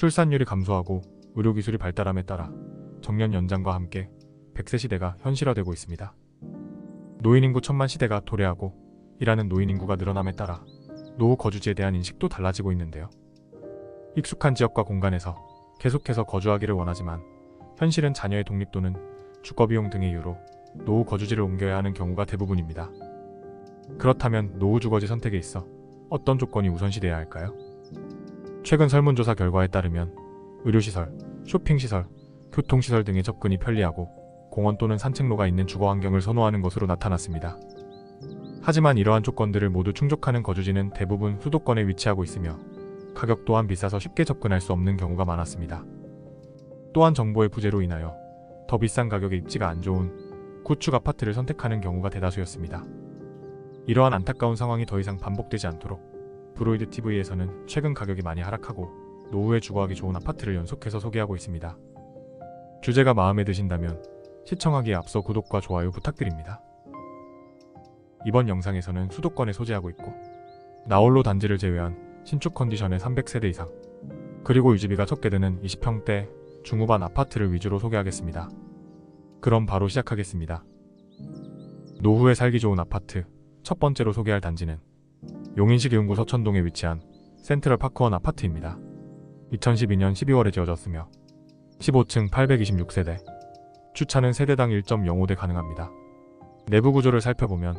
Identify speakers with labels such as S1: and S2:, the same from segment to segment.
S1: 출산율이 감소하고 의료기술이 발달함에 따라 정년 연장과 함께 100세 시대가 현실화되고 있습니다. 노인 인구 천만 시대가 도래하고 일하는 노인 인구가 늘어남에 따라 노후 거주지에 대한 인식도 달라지고 있는데요. 익숙한 지역과 공간에서 계속해서 거주하기를 원하지만 현실은 자녀의 독립 또는 주거 비용 등의 이유로 노후 거주지를 옮겨야 하는 경우가 대부분입니다. 그렇다면 노후 주거지 선택에 있어 어떤 조건이 우선시돼야 할까요? 최근 설문조사 결과에 따르면 의료시설, 쇼핑시설, 교통시설 등의 접근이 편리하고 공원 또는 산책로가 있는 주거 환경을 선호하는 것으로 나타났습니다. 하지만 이러한 조건들을 모두 충족하는 거주지는 대부분 수도권에 위치하고 있으며 가격 또한 비싸서 쉽게 접근할 수 없는 경우가 많았습니다. 또한 정보의 부재로 인하여 더 비싼 가격에 입지가 안 좋은 구축 아파트를 선택하는 경우가 대다수였습니다. 이러한 안타까운 상황이 더 이상 반복되지 않도록 브로이드 TV에서는 최근 가격이 많이 하락하고 노후에 주거하기 좋은 아파트를 연속해서 소개하고 있습니다. 주제가 마음에 드신다면 시청하기에 앞서 구독과 좋아요 부탁드립니다. 이번 영상에서는 수도권에 소재하고 있고 나홀로 단지를 제외한 신축 컨디션의 300세대 이상 그리고 유지비가 적게 드는 20평대 중후반 아파트를 위주로 소개하겠습니다. 그럼 바로 시작하겠습니다. 노후에 살기 좋은 아파트 첫 번째로 소개할 단지는 용인시 기흥구 서천동에 위치한 센트럴 파크원 아파트입니다. 2012년 12월에 지어졌으며 15층 826세대 주차는 세대당 1.05대 가능합니다. 내부 구조를 살펴보면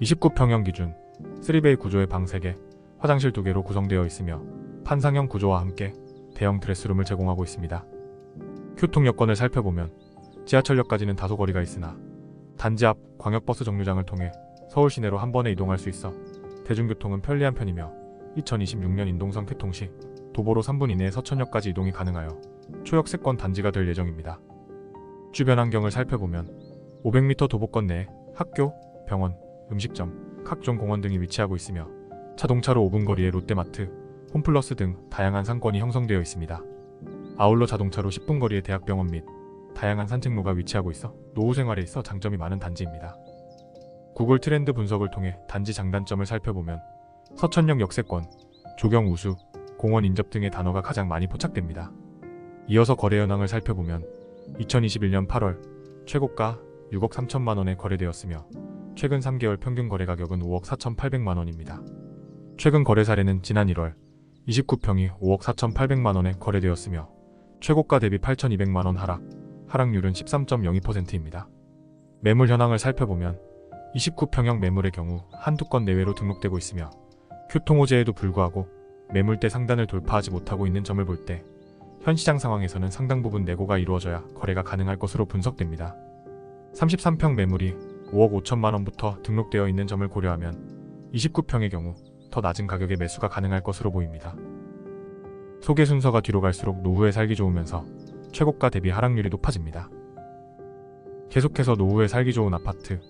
S1: 29평형 기준 3베이 구조의 방 3개, 화장실 2개로 구성되어 있으며 판상형 구조와 함께 대형 드레스룸을 제공하고 있습니다. 교통 여건을 살펴보면 지하철역까지는 다소 거리가 있으나 단지 앞 광역버스 정류장을 통해 서울 시내로 한 번에 이동할 수 있어 대중교통은 편리한 편이며 2026년 인동선 개통 시 도보로 3분 이내에 서천역까지 이동이 가능하여 초역세권 단지가 될 예정입니다. 주변 환경을 살펴보면 500m 도보권 내에 학교, 병원, 음식점, 각종 공원 등이 위치하고 있으며 자동차로 5분 거리에 롯데마트, 홈플러스 등 다양한 상권이 형성되어 있습니다. 아울러 자동차로 10분 거리에 대학병원 및 다양한 산책로가 위치하고 있어 노후 생활에 있어 장점이 많은 단지입니다. 구글 트렌드 분석을 통해 단지 장단점을 살펴보면 서천역 역세권, 조경 우수, 공원 인접 등의 단어가 가장 많이 포착됩니다. 이어서 거래 현황을 살펴보면 2021년 8월 최고가 6억 3천만 원에 거래되었으며 최근 3개월 평균 거래 가격은 5억 4,800만 원입니다. 최근 거래 사례는 지난 1월 29평이 5억 4,800만 원에 거래되었으며 최고가 대비 8,200만 원 하락, 하락률은 13.02%입니다. 매물 현황을 살펴보면 29평형 매물의 경우 한두 건 내외로 등록되고 있으며 교통호재에도 불구하고 매물대 상단을 돌파하지 못하고 있는 점을 볼 때 현 시장 상황에서는 상당 부분 내고가 이루어져야 거래가 가능할 것으로 분석됩니다. 33평 매물이 5억 5천만 원부터 등록되어 있는 점을 고려하면 29평의 경우 더 낮은 가격에 매수가 가능할 것으로 보입니다. 소개 순서가 뒤로 갈수록 노후에 살기 좋으면서 최고가 대비 하락률이 높아집니다. 계속해서 노후에 살기 좋은 아파트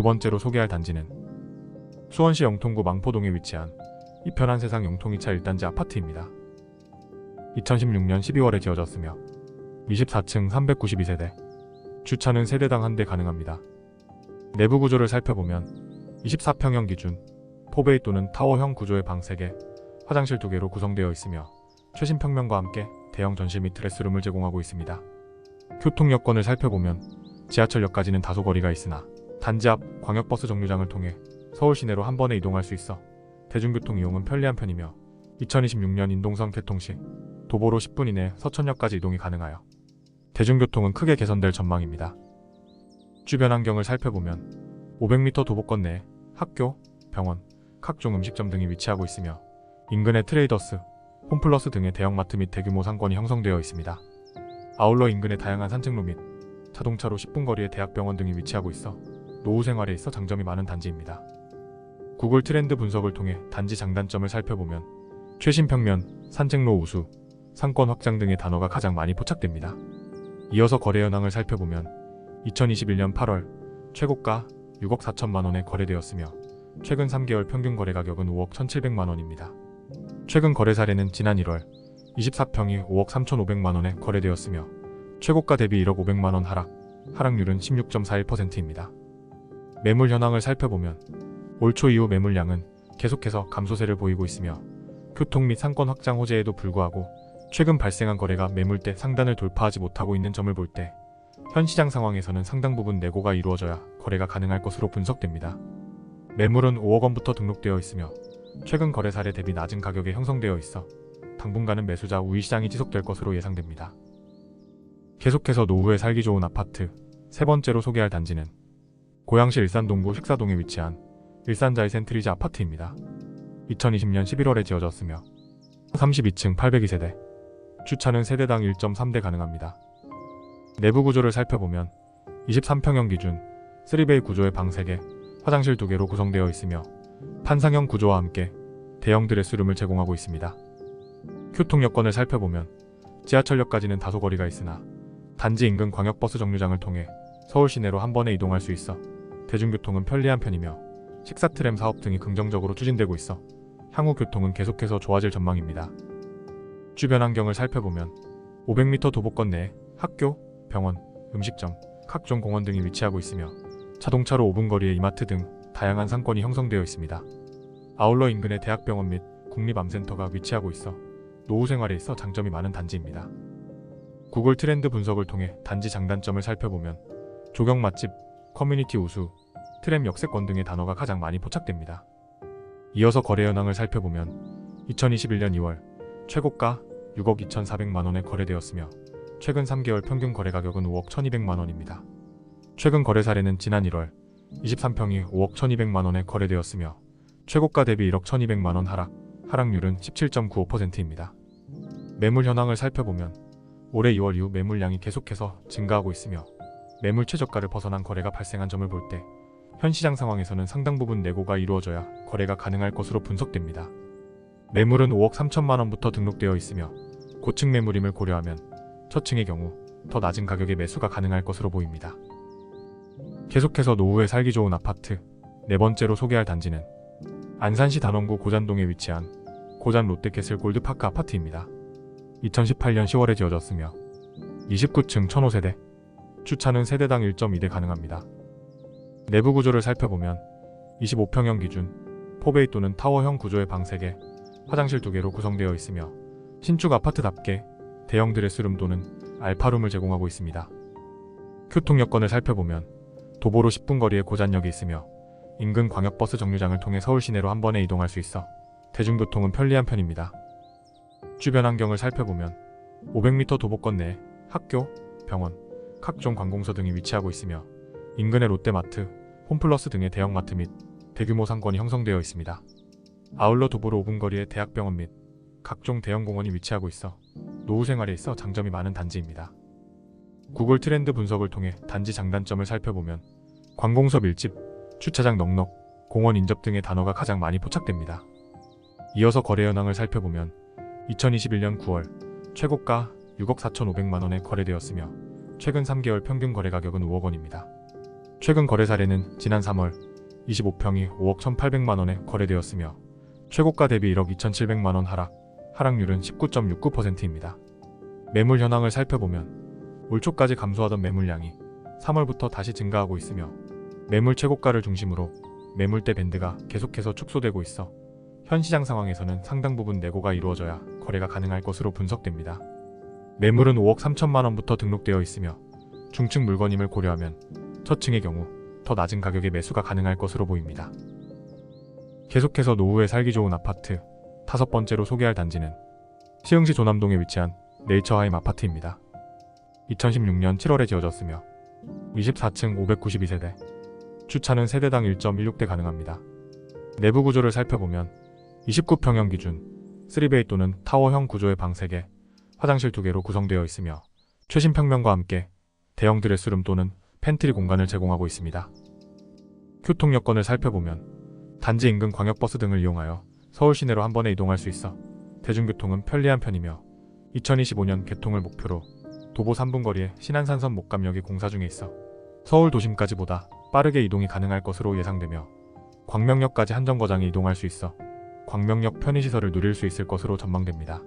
S1: 두 번째로 소개할 단지는 수원시 영통구 망포동에 위치한 이 편한 세상 영통 2차 1단지 아파트입니다. 2016년 12월에 지어졌으며 24층 392세대, 주차는 세대당 한 대 가능합니다. 내부 구조를 살펴보면 24평형 기준 포베이 또는 타워형 구조의 방 3개, 화장실 2개로 구성되어 있으며 최신 평면과 함께 대형 전실 및 드레스룸을 제공하고 있습니다. 교통 여건을 살펴보면 지하철역까지는 다소 거리가 있으나 단지 앞 광역버스 정류장을 통해 서울 시내로 한 번에 이동할 수 있어 대중교통 이용은 편리한 편이며 2026년 인동선 개통 시 도보로 10분 이내 서천역까지 이동이 가능하여 대중교통은 크게 개선될 전망입니다. 주변 환경을 살펴보면 500m 도보권 내에 학교, 병원, 각종 음식점 등이 위치하고 있으며 인근에 트레이더스, 홈플러스 등의 대형마트 및 대규모 상권이 형성되어 있습니다. 아울러 인근에 다양한 산책로 및 자동차로 10분 거리에 대학병원 등이 위치하고 있어 노후 생활에 있어 장점이 많은 단지입니다. 구글 트렌드 분석을 통해 단지 장단점을 살펴보면 최신 평면, 산책로 우수, 상권 확장 등의 단어가 가장 많이 포착됩니다. 이어서 거래 현황을 살펴보면 2021년 8월 최고가 6억 4천만 원에 거래되었으며 최근 3개월 평균 거래 가격은 5억 1,700만 원입니다. 최근 거래 사례는 지난 1월 24평이 5억 3,500만 원에 거래되었으며 최고가 대비 1억 500만 원 하락, 하락률은 16.41%입니다. 매물 현황을 살펴보면 올 초 이후 매물량은 계속해서 감소세를 보이고 있으며 교통 및 상권 확장 호재에도 불구하고 최근 발생한 거래가 매물대 상단을 돌파하지 못하고 있는 점을 볼 때 현 시장 상황에서는 상당 부분 내고가 이루어져야 거래가 가능할 것으로 분석됩니다. 매물은 5억 원부터 등록되어 있으며 최근 거래 사례 대비 낮은 가격에 형성되어 있어 당분간은 매수자 우위 시장이 지속될 것으로 예상됩니다. 계속해서 노후에 살기 좋은 아파트 세 번째로 소개할 단지는 고양시 일산 동구 식사동에 위치한 일산 자이 센트리즈 아파트입니다. 2020년 11월에 지어졌으며 32층 802세대 주차는 세대당 1.3대 가능합니다. 내부 구조를 살펴보면 23평형 기준 3베이 구조의 방 3개, 화장실 2개로 구성되어 있으며 판상형 구조와 함께 대형 드레스룸을 제공하고 있습니다. 교통 여건을 살펴보면 지하철역까지는 다소 거리가 있으나 단지 인근 광역버스 정류장을 통해 서울 시내로 한 번에 이동할 수 있어 대중교통은 편리한 편이며 식사 트램 사업 등이 긍정적으로 추진되고 있어 향후 교통은 계속해서 좋아질 전망입니다. 주변 환경을 살펴보면 500m 도보권 내에 학교, 병원, 음식점, 각종 공원 등이 위치하고 있으며 자동차로 5분 거리에 이마트 등 다양한 상권이 형성되어 있습니다. 아울러 인근에 대학병원 및 국립암센터가 위치하고 있어 노후 생활에 있어 장점이 많은 단지입니다. 구글 트렌드 분석을 통해 단지 장단점을 살펴보면 조경 맛집, 커뮤니티 우수, 트램 역세권 등의 단어가 가장 많이 포착됩니다. 이어서 거래 현황을 살펴보면 2021년 2월 최고가 6억 2,400만 원에 거래되었으며 최근 3개월 평균 거래 가격은 5억 1,200만 원입니다. 최근 거래 사례는 지난 1월 23평이 5억 1,200만 원에 거래되었으며 최고가 대비 1억 1,200만 원 하락, 하락률은 17.95%입니다. 매물 현황을 살펴보면 올해 2월 이후 매물량이 계속해서 증가하고 있으며 매물 최저가를 벗어난 거래가 발생한 점을 볼때 현 시장 상황에서는 상당 부분 내고가 이루어져야 거래가 가능할 것으로 분석됩니다. 매물은 5억 3천만 원부터 등록되어 있으며 고층 매물임을 고려하면 저층의 경우 더 낮은 가격에 매수가 가능할 것으로 보입니다. 계속해서 노후에 살기 좋은 아파트 네 번째로 소개할 단지는 안산시 단원구 고잔동에 위치한 고잔 롯데캐슬 골드파크 아파트입니다. 2018년 10월에 지어졌으며 29층 1005세대 주차는 세대당 1.2대 가능합니다. 내부 구조를 살펴보면 25평형 기준 포베이 또는 타워형 구조의 방 3개, 화장실 2개로 구성되어 있으며 신축 아파트답게 대형 드레스룸 또는 알파룸을 제공하고 있습니다. 교통 여건을 살펴보면 도보로 10분 거리에 고잔역이 있으며 인근 광역버스 정류장을 통해 서울 시내로 한 번에 이동할 수 있어 대중교통은 편리한 편입니다. 주변 환경을 살펴보면 500m 도보권 내에 학교, 병원, 각종 관공서 등이 위치하고 있으며 인근의 롯데마트, 홈플러스 등의 대형마트 및 대규모 상권이 형성되어 있습니다. 아울러 도보로 5분 거리에 대학병원 및 각종 대형 공원이 위치하고 있어 노후 생활에 있어 장점이 많은 단지입니다. 구글 트렌드 분석을 통해 단지 장단점을 살펴보면 관공서 밀집, 주차장 넉넉, 공원 인접 등의 단어가 가장 많이 포착됩니다. 이어서 거래 현황을 살펴보면 2021년 9월 최고가 6억 4,500만 원에 거래되었으며 최근 3개월 평균 거래 가격은 5억 원입니다. 최근 거래 사례는 지난 3월 25평이 5억 1,800만 원에 거래되었으며 최고가 대비 1억 2,700만 원 하락, 하락률은 19.69%입니다. 매물 현황을 살펴보면 올 초까지 감소하던 매물량이 3월부터 다시 증가하고 있으며 매물 최고가를 중심으로 매물대 밴드가 계속해서 축소되고 있어 현 시장 상황에서는 상당 부분 내고가 이루어져야 거래가 가능할 것으로 분석됩니다. 매물은 5억 3천만 원부터 등록되어 있으며 중층 물건임을 고려하면 저층의 경우 더 낮은 가격에 매수가 가능할 것으로 보입니다. 계속해서 노후에 살기 좋은 아파트 다섯 번째로 소개할 단지는 시흥시 조남동에 위치한 네이처하임 아파트입니다. 2016년 7월에 지어졌으며 24층 592세대 주차는 세대당 1.16대 가능합니다. 내부 구조를 살펴보면 29평형 기준 3베이 또는 타워형 구조의 방 3개, 화장실 2개로 구성되어 있으며 최신 평면과 함께 대형 드레스룸 또는 팬트리 공간을 제공하고 있습니다. 교통 여건을 살펴보면 단지 인근 광역버스 등을 이용하여 서울 시내로 한 번에 이동할 수 있어 대중교통은 편리한 편이며 2025년 개통을 목표로 도보 3분 거리에 신안산선 목감역이 공사 중에 있어 서울 도심까지보다 빠르게 이동이 가능할 것으로 예상되며 광명역까지 한 정거장에 이동할 수 있어 광명역 편의시설을 누릴 수 있을 것으로 전망됩니다.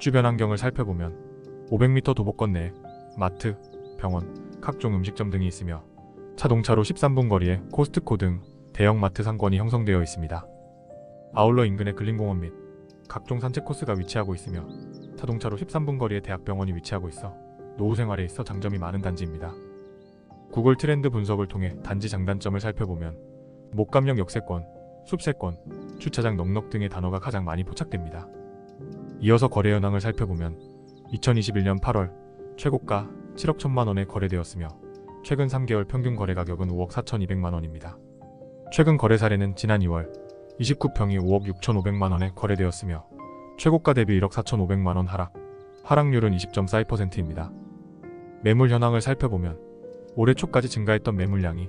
S1: 주변 환경을 살펴보면 500m 도보권 내에 마트, 병원, 각종 음식점 등이 있으며 자동차로 13분 거리에 코스트코 등 대형 마트 상권이 형성되어 있습니다. 아울러 인근의 근린공원 및 각종 산책 코스가 위치하고 있으며 자동차로 13분 거리에 대학병원이 위치하고 있어 노후 생활에 있어 장점이 많은 단지입니다. 구글 트렌드 분석을 통해 단지 장단점을 살펴보면 목감역 역세권, 숲세권, 주차장 넉넉 등의 단어가 가장 많이 포착됩니다. 이어서 거래 현황을 살펴보면 2021년 8월 최고가 7억 1천만 원에 거래되었으며 최근 3개월 평균 거래 가격은 5억 4,200만 원입니다. 최근 거래 사례는 지난 2월 29평이 5억 6,500만 원에 거래되었으며 최고가 대비 1억 4,500만 원 하락, 하락률은 20.42%입니다. 매물 현황을 살펴보면 올해 초까지 증가했던 매물량이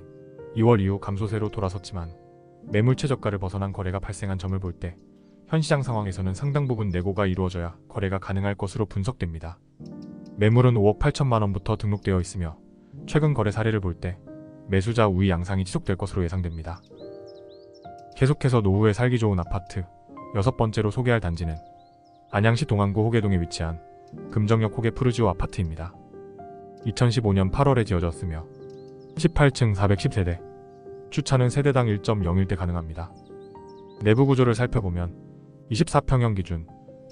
S1: 2월 이후 감소세로 돌아섰지만 매물 최저가를 벗어난 거래가 발생한 점을 볼 때 현 시장 상황에서는 상당 부분 내고가 이루어져야 거래가 가능할 것으로 분석됩니다. 매물은 5억 8천만 원부터 등록되어 있으며 최근 거래 사례를 볼 때 매수자 우위 양상이 지속될 것으로 예상됩니다. 계속해서 노후에 살기 좋은 아파트 여섯 번째로 소개할 단지는 안양시 동안구 호계동에 위치한 금정역 호계 푸르지오 아파트입니다. 2015년 8월에 지어졌으며 18층 410세대, 주차는 세대당 1.01대 가능합니다. 내부 구조를 살펴보면 24평형 기준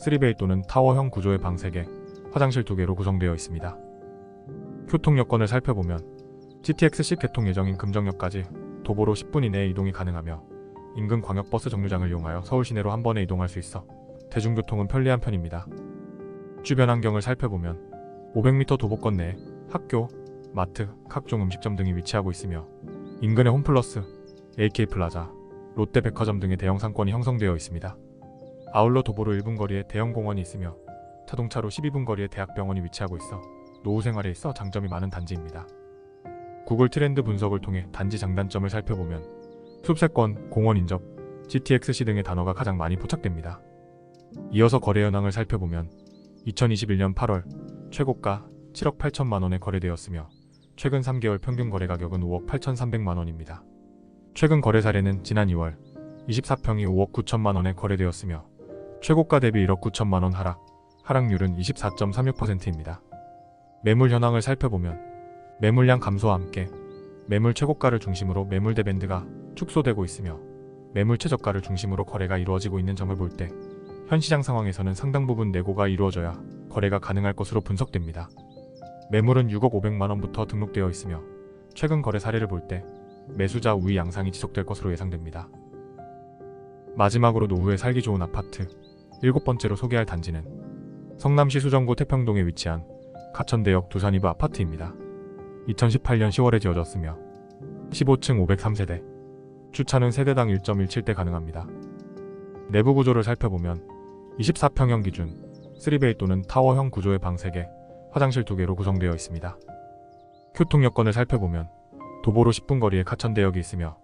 S1: 3베이 또는 타워형 구조의 방 3개, 화장실 2개로 구성되어 있습니다. 교통 여건을 살펴보면 GTX-C 개통 예정인 금정역까지 도보로 10분 이내에 이동이 가능하며 인근 광역버스 정류장을 이용하여 서울 시내로 한 번에 이동할 수 있어 대중교통은 편리한 편입니다. 주변 환경을 살펴보면 500m 도보권 내에 학교, 마트, 각종 음식점 등이 위치하고 있으며 인근에 홈플러스, AK플라자, 롯데백화점 등의 대형 상권이 형성되어 있습니다. 아울러 도보로 1분 거리에 대형 공원이 있으며 자동차로 12분 거리에 대학병원이 위치하고 있어 노후 생활에 있어 장점이 많은 단지입니다. 구글 트렌드 분석을 통해 단지 장단점을 살펴보면 숲세권, 공원 인접, GTX-C 등의 단어가 가장 많이 포착됩니다. 이어서 거래 현황을 살펴보면 2021년 8월 최고가 7억 8천만 원에 거래되었으며 최근 3개월 평균 거래 가격은 5억 8,300만 원입니다. 최근 거래 사례는 지난 2월 24평이 5억 9천만 원에 거래되었으며 최고가 대비 1억 9천만 원 하락, 하락률은 24.36%입니다. 매물 현황을 살펴보면 매물량 감소와 함께 매물 최고가를 중심으로 매물대 밴드가 축소되고 있으며 매물 최저가를 중심으로 거래가 이루어지고 있는 점을 볼 때 현 시장 상황에서는 상당 부분 내고가 이루어져야 거래가 가능할 것으로 분석됩니다. 매물은 6억 500만 원부터 등록되어 있으며 최근 거래 사례를 볼 때 매수자 우위 양상이 지속될 것으로 예상됩니다. 마지막으로 노후에 살기 좋은 아파트 일곱 번째로 소개할 단지는 성남시 수정구 태평동에 위치한 가천대역 두산이브 아파트입니다. 2018년 10월에 지어졌으며 15층 503세대, 주차는 세대당 1.17대 가능합니다. 내부 구조를 살펴보면 24평형 기준 3베이 또는 타워형 구조의 방 3개, 화장실 2개로 구성되어 있습니다. 교통 여건을 살펴보면 도보로 10분 거리에 가천대역이 있으며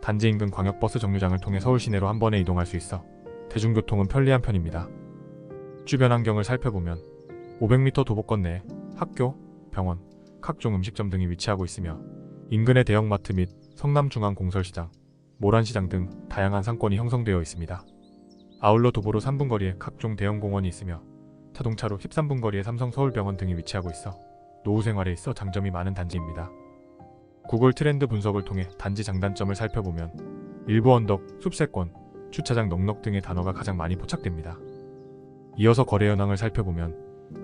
S1: 단지 인근 광역버스 정류장을 통해 서울 시내로 한 번에 이동할 수 있어 대중교통은 편리한 편입니다. 주변 환경을 살펴보면 500m 도보권 내에 학교, 병원, 각종 음식점 등이 위치하고 있으며 인근의 대형마트 및 성남중앙공설시장, 모란시장 등 다양한 상권이 형성되어 있습니다. 아울러 도보로 3분 거리에 각종 대형 공원이 있으며 자동차로 13분 거리에 삼성 서울병원 등이 위치하고 있어 노후 생활에 있어 장점이 많은 단지입니다. 구글 트렌드 분석을 통해 단지 장단점을 살펴보면 일부 언덕, 숲세권, 주차장 넉넉 등의 단어가 가장 많이 포착됩니다. 이어서 거래 현황을 살펴보면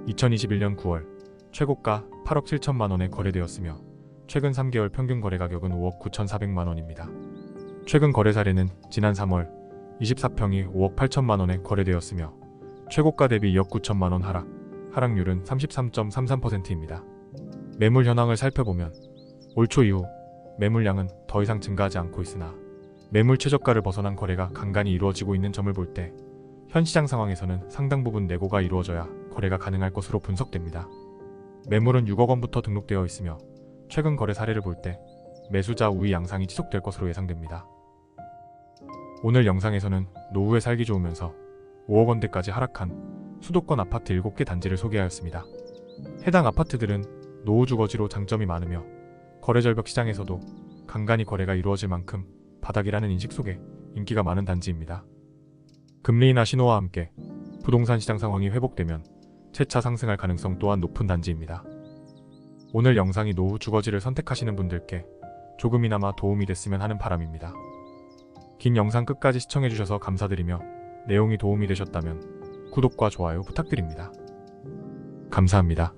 S1: 2021년 9월 최고가 8억 7천만 원에 거래되었으며 최근 3개월 평균 거래 가격은 5억 9,400만 원입니다. 최근 거래 사례는 지난 3월 24평이 5억 8천만 원에 거래되었으며 최고가 대비 2억 9천만 원 하락, 하락률은 33.33%입니다. 매물 현황을 살펴보면 올 초 이후 매물량은 더 이상 증가하지 않고 있으나 매물 최저가를 벗어난 거래가 간간히 이루어지고 있는 점을 볼때 현 시장 상황에서는 상당 부분 내고가 이루어져야 거래가 가능할 것으로 분석됩니다. 매물은 6억 원부터 등록되어 있으며 최근 거래 사례를 볼 때 매수자 우위 양상이 지속될 것으로 예상됩니다. 오늘 영상에서는 노후에 살기 좋으면서 5억 원대까지 하락한 수도권 아파트 7개 단지를 소개하였습니다. 해당 아파트들은 노후 주거지로 장점이 많으며 거래 절벽 시장에서도 간간히 거래가 이루어질 만큼 바닥이라는 인식 속에 인기가 많은 단지입니다. 금리 인하 신호와 함께 부동산 시장 상황이 회복되면 재차 상승할 가능성 또한 높은 단지입니다. 오늘 영상이 노후 주거지를 선택하시는 분들께 조금이나마 도움이 됐으면 하는 바람입니다. 긴 영상 끝까지 시청해주셔서 감사드리며 내용이 도움이 되셨다면 구독과 좋아요 부탁드립니다. 감사합니다.